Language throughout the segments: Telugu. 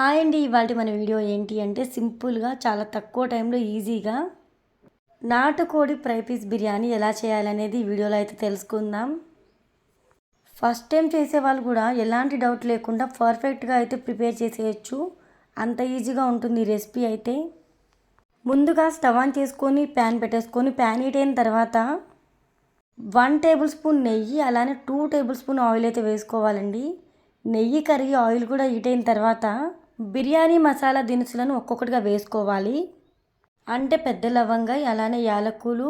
హాయ్ అండి ఇవాళ మన వీడియో ఏంటి అంటే సింపుల్గా చాలా తక్కువ టైంలో ఈజీగా నాటుకోడి ఫ్రై పీస్ బిర్యానీ ఎలా చేయాలనేది వీడియోలో అయితే తెలుసుకుందాం. ఫస్ట్ టైం చేసే వాళ్ళు కూడా ఎలాంటి డౌట్ లేకుండా పర్ఫెక్ట్గా అయితే ప్రిపేర్ చేసేయచ్చు. అంత ఈజీగా ఉంటుంది రెసిపీ అయితే. ముందుగా స్టవ్ ఆన్ చేసుకొని ప్యాన్ పెట్టేసుకొని ప్యాన్ హీట్ అయిన తర్వాత వన్ టేబుల్ స్పూన్ నెయ్యి అలానే టూ టేబుల్ స్పూన్ ఆయిల్ అయితే వేసుకోవాలండి. నెయ్యి కరిగి ఆయిల్ కూడా హీట్ అయిన తర్వాత బిర్యానీ మసాలా దినుసులను ఒక్కొక్కటిగా వేసుకోవాలి. అంటే పెద్ద లవంగాయ అలానే యాలకులు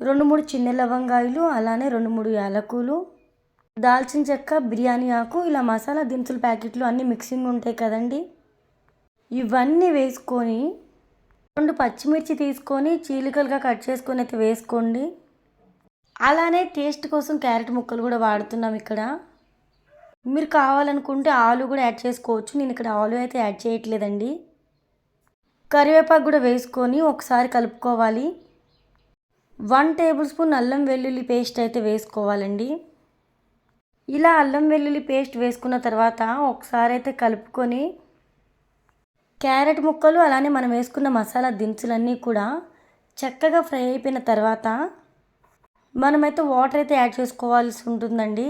రెండు మూడు చిన్న లవంగాయలు అలానే రెండు మూడు యాలకులు. దాల్చిన చెక్క బిర్యానీ ఆకు ఇలా మసాలా దినుసుల ప్యాకెట్లు అన్నీ మిక్సింగ్ ఉంటాయి కదండి. ఇవన్నీ వేసుకొని రెండు పచ్చిమిర్చి తీసుకొని చీలికలుగా కట్ చేసుకొని అయితే వేసుకోండి. అలానే టేస్ట్ కోసం క్యారెట్ ముక్కలు కూడా వాడుతున్నాం ఇక్కడ. మీరు కావాలనుకుంటే ఆలు కూడా యాడ్ చేసుకోవచ్చు. నేను ఇక్కడ ఆలు అయితే యాడ్ చేయట్లేదండి. కరివేపాకు కూడా వేసుకొని ఒకసారి కలుపుకోవాలి. వన్ టేబుల్ స్పూన్ అల్లం వెల్లుల్లి పేస్ట్ అయితే వేసుకోవాలండి. ఇలా అల్లం వెల్లుల్లి పేస్ట్ వేసుకున్న తర్వాత ఒకసారి అయితే కలుపుకొని క్యారెట్ ముక్కలు అలానే మనం వేసుకున్న మసాలా దినుసులన్నీ కూడా చక్కగా ఫ్రై అయిపోయిన తర్వాత మనమైతే వాటర్ అయితే యాడ్ చేసుకోవాల్సి ఉంటుందండి.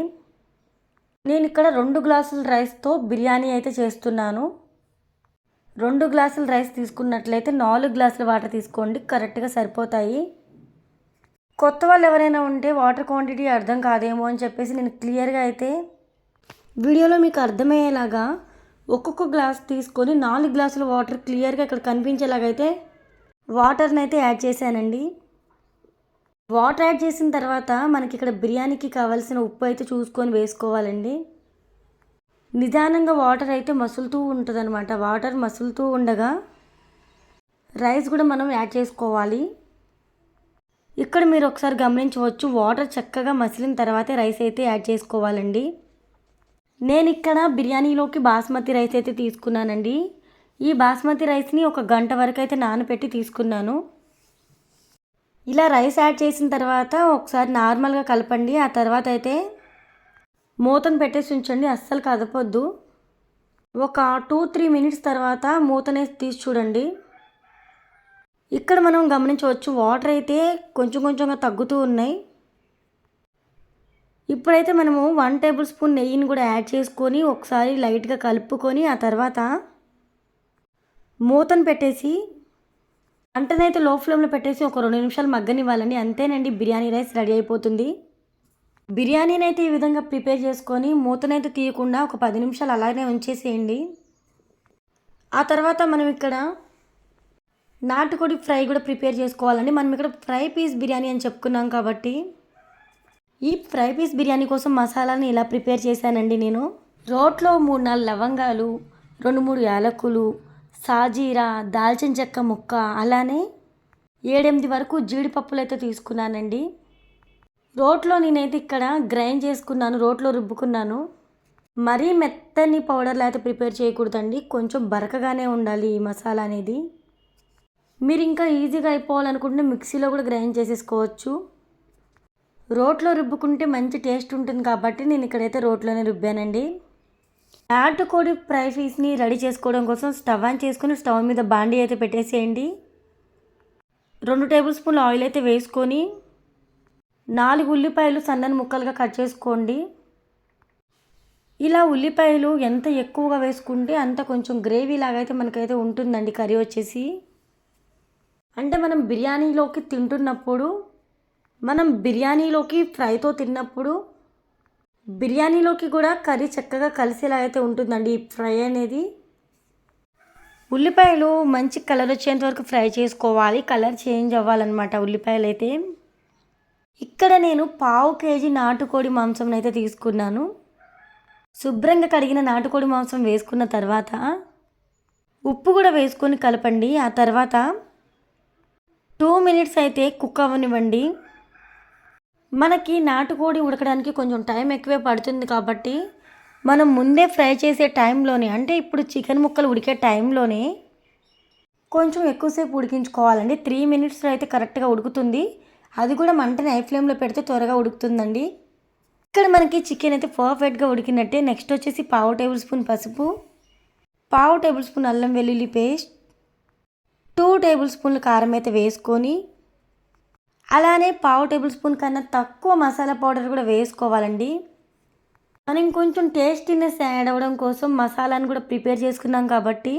నేను ఇక్కడ రెండు గ్లాసుల రైస్తో బిర్యానీ అయితే చేస్తున్నాను. రెండు గ్లాసుల రైస్ తీసుకున్నట్లయితే నాలుగు గ్లాసుల వాటర్ తీసుకోండి కరెక్ట్గా సరిపోతాయి. కొత్త వాళ్ళు ఎవరైనా ఉంటే వాటర్ క్వాంటిటీ అర్థం కాదేమో అని చెప్పేసి నేను క్లియర్గా అయితే వీడియోలో మీకు అర్థమయ్యేలాగా ఒక్కొక్క గ్లాస్ తీసుకొని నాలుగు గ్లాసుల వాటర్ క్లియర్గా ఇక్కడ కనిపించేలాగైతే వాటర్ని అయితే యాడ్ చేశానండి. వాటర్ యాడ్ చేసిన తర్వాత మనకి ఇక్కడ బిర్యానీకి కావాల్సిన ఉప్పు అయితే చూసుకొని వేసుకోవాలండి. నిదానంగా వాటర్ అయితే మసులుతూ ఉంటుందన్నమాట. వాటర్ మసులుతూ ఉండగా రైస్ కూడా మనం యాడ్ చేసుకోవాలి. ఇక్కడ మీరు ఒకసారి గమనించవచ్చు వాటర్ చక్కగా మసిలిన తర్వాతే రైస్ అయితే యాడ్ చేసుకోవాలండి. నేను ఇక్కడ బిర్యానీలోకి బాస్మతి రైస్ అయితే తీసుకున్నానండి. ఈ బాస్మతి రైస్ని ఒక గంట వరకు అయితే నానబెట్టి తీసుకున్నాను. ఇలా రైస్ యాడ్ చేసిన తర్వాత ఒకసారి నార్మల్గా కలపండి. ఆ తర్వాత అయితే మూతను పెట్టేసి ఉంచండి. అస్సలు కదపొద్దు. ఒక టూ త్రీ మినిట్స్ తర్వాత మూతనే తీసి చూడండి. ఇక్కడ మనం గమనించవచ్చు వాటర్ అయితే కొంచెం కొంచెంగా తగ్గుతూ ఉన్నాయి. ఇప్పుడైతే మనము వన్ టేబుల్ స్పూన్ నెయ్యిని కూడా యాడ్ చేసుకొని ఒకసారి లైట్గా కలుపుకొని ఆ తర్వాత మూతను పెట్టేసి వంటనైతే లో ఫ్లేమ్లో పెట్టేసి ఒక రెండు నిమిషాలు మగ్గనివ్వాలండి. అంతేనండి బిర్యానీ రైస్ రెడీ అయిపోతుంది. బిర్యానీని అయితే ఈ విధంగా ప్రిపేర్ చేసుకొని మూతనైతే తీయకుండా ఒక పది నిమిషాలు అలాగే ఉంచేసేయండి. ఆ తర్వాత మనం ఇక్కడ నాటుకోడి ఫ్రై కూడా ప్రిపేర్ చేసుకోవాలండి. మనం ఇక్కడ ఫ్రై పీస్ బిర్యానీ అని చెప్పుకున్నాం కాబట్టి. ఈ ఫ్రై పీస్ బిర్యానీ కోసం మసాలాని ఇలా ప్రిపేర్ చేశానండి నేను. రోట్లో మూడు నాలుగు లవంగాలు రెండు మూడు యాలకులు సాజీరా దాల్చిన చెక్క ముక్క అలానే ఏడెనిమిది వరకు జీడిపప్పులు అయితే తీసుకున్నానండి. రోట్లో నేనైతే ఇక్కడ గ్రైండ్ చేసుకున్నాను రోట్లో రుబ్బుకున్నాను. మరీ మెత్తని పౌడర్లు అయితే ప్రిపేర్ చేయకూడదండి కొంచెం బరకగానే ఉండాలి ఈ మసాలా అనేది. మీరు ఇంకా ఈజీగా అయిపోవాలనుకుంటే మిక్సీలో కూడా గ్రైండ్ చేసేసుకోవచ్చు. రోట్లో రుబ్బుకుంటే మంచి టేస్ట్ ఉంటుంది కాబట్టి నేను ఇక్కడైతే రోట్లోనే రుబ్బానండి. నాటుకోడి ఫ్రై పీస్ని రెడీ చేసుకోవడం కోసం స్టవ్ ఆన్ చేసుకుని స్టవ్ మీద బాండీ అయితే పెట్టేసేయండి. రెండు టేబుల్ స్పూన్ల ఆయిల్ అయితే వేసుకొని నాలుగు ఉల్లిపాయలు సన్నని ముక్కలుగా కట్ చేసుకోండి. ఇలా ఉల్లిపాయలు ఎంత ఎక్కువగా వేసుకుంటే అంత కొంచెం గ్రేవీ లాగా అయితే మనకైతే ఉంటుందండి కర్రీ వచ్చేసి. అంటే మనం బిర్యానీలోకి తింటున్నప్పుడు మనం బిర్యానీలోకి ఫ్రైతో తిన్నప్పుడు బిర్యానీలోకి కూడా కర్రీ చక్కగా కలిసేలా అయితే ఉంటుందండి. ఈ ఫ్రై అనేది ఉల్లిపాయలు మంచి కలర్ వచ్చేంత వరకు ఫ్రై చేసుకోవాలి. కలర్ చేంజ్ అవ్వాలన్నమాట ఉల్లిపాయలు అయితే. ఇక్కడ నేను పావు కేజీ నాటుకోడి మాంసం అయితే తీసుకున్నాను. శుభ్రంగా కడిగిన నాటుకోడి మాంసం వేసుకున్న తర్వాత ఉప్పు కూడా వేసుకొని కలపండి. ఆ తర్వాత టూ మినిట్స్ అయితే కుక్ అవ్వనివ్వండి. మనకి నాటుకోడి ఉడకడానికి కొంచెం టైం ఎక్కువే పడుతుంది కాబట్టి మనం ముందే ఫ్రై చేసే టైంలోనే అంటే ఇప్పుడు చికెన్ ముక్కలు ఉడికే టైంలోనే కొంచెం ఎక్కువసేపు ఉడికించుకోవాలండి. త్రీ మినిట్స్లో అయితే కరెక్ట్గా ఉడుకుతుంది. అది కూడా మంటని హై ఫ్లేమ్లో పెడితే త్వరగా ఉడుకుతుందండి. ఇక్కడ మనకి చికెన్ అయితే పర్ఫెక్ట్గా ఉడికినట్టే. నెక్స్ట్ వచ్చేసి పావు టేబుల్ స్పూన్ పసుపు పావు టేబుల్ స్పూన్ అల్లం వెల్లుల్లి పేస్ట్ టూ టేబుల్ స్పూన్లు కారం అయితే వేసుకొని అలానే పావు టేబుల్ స్పూన్ కన్నా తక్కువ మసాలా పౌడర్ కూడా వేసుకోవాలండి. మనం ఇంకొంచెం టేస్టీనెస్ యాడ్ అవ్వడం కోసం మసాలాను కూడా ప్రిపేర్ చేసుకున్నాం కాబట్టి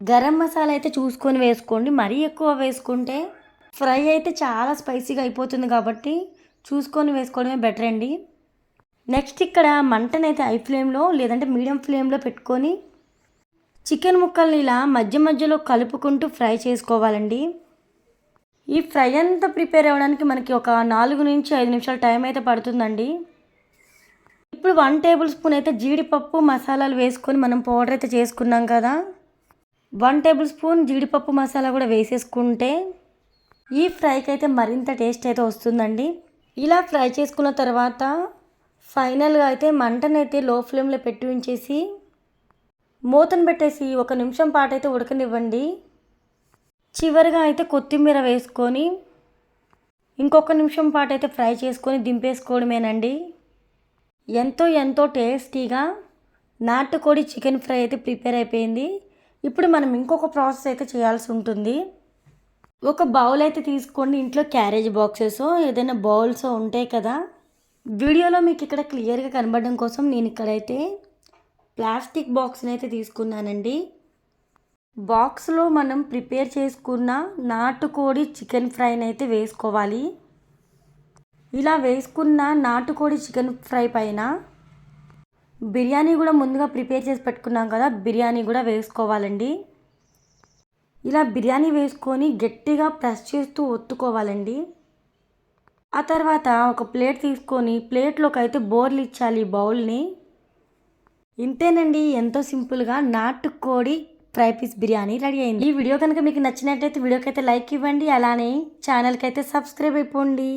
గరం మసాలా అయితే చూసుకొని వేసుకోండి. మరీ ఎక్కువ వేసుకుంటే ఫ్రై అయితే చాలా స్పైసీగా అయిపోతుంది కాబట్టి చూసుకొని వేసుకోవడమే బెటర్ అండి. నెక్స్ట్ ఇక్కడ మంటనైతే హై ఫ్లేమ్లో లేదంటే మీడియం ఫ్లేమ్లో పెట్టుకొని చికెన్ ముక్కల్ని ఇలా మధ్య మధ్యలో కలుపుకుంటూ ఫ్రై చేసుకోవాలండి. ఈ ఫ్రై అంతా ప్రిపేర్ అవ్వడానికి మనకి ఒక నాలుగు నుంచి ఐదు నిమిషాలు టైం అయితే పడుతుందండి. ఇప్పుడు వన్ టేబుల్ స్పూన్ అయితే జీడిపప్పు మసాలాలు వేసుకొని మనం పౌడర్ అయితే చేసుకున్నాం కదా. వన్ టేబుల్ స్పూన్ జీడిపప్పు మసాలా కూడా వేసేసుకుంటే ఈ ఫ్రైకి అయితే మరింత టేస్ట్ అయితే వస్తుందండి. ఇలా ఫ్రై చేసుకున్న తర్వాత ఫైనల్గా అయితే మంటనైతే లో ఫ్లేమ్లో పెట్టి ఉంచేసి మూతను పెట్టేసి ఒక నిమిషం పాటు అయితే ఉడకనివ్వండి. చివరిగా అయితే కొత్తిమీర వేసుకొని ఇంకొక నిమిషం పాటు అయితే ఫ్రై చేసుకొని దింపేసుకోవడమేనండి. ఎంతో ఎంతో టేస్టీగా నాటుకోడి చికెన్ ఫ్రై అయితే ప్రిపేర్ అయిపోయింది. ఇప్పుడు మనం ఇంకొక ప్రాసెస్ అయితే చేయాల్సి ఉంటుంది. ఒక బౌల్ అయితే తీసుకోండి. ఇంట్లో క్యారేజ్ బాక్సెస్ ఏదైనా బౌల్స్ ఉంటాయి కదా. వీడియోలో మీకు ఇక్కడ క్లియర్గా కనబడడం కోసం నేను ఇక్కడైతే ప్లాస్టిక్ బాక్స్ని అయితే తీసుకున్నానండి. బాక్స్లో మనం ప్రిపేర్ చేసుకున్న నాటుకోడి చికెన్ ఫ్రైని అయితే వేసుకోవాలి. ఇలా వేసుకున్న నాటుకోడి చికెన్ ఫ్రై పైన బిర్యానీ కూడా ముందుగా ప్రిపేర్ చేసి పెట్టుకున్నాం కదా బిర్యానీ కూడా వేసుకోవాలండి. ఇలా బిర్యానీ వేసుకొని గట్టిగా ప్రెస్ చేస్తూ ఒత్తుకోవాలండి. ఆ తర్వాత ఒక ప్లేట్ తీసుకొని ప్లేట్లోకి అయితే బోర్లు ఇచ్చాలి బౌల్ని. ఇంతేనండి ఎంతో సింపుల్గా నాటుకోడి ఫ్రై పీస్ బిర్యానీ రెడీ అయింది. ఈ వీడియో కనుక మీకు నచ్చినట్టయితే వీడియోకి అయితే లైక్ ఇవ్వండి. అలానే ఛానల్కి అయితే సబ్స్క్రైబ్ అయిపోండి.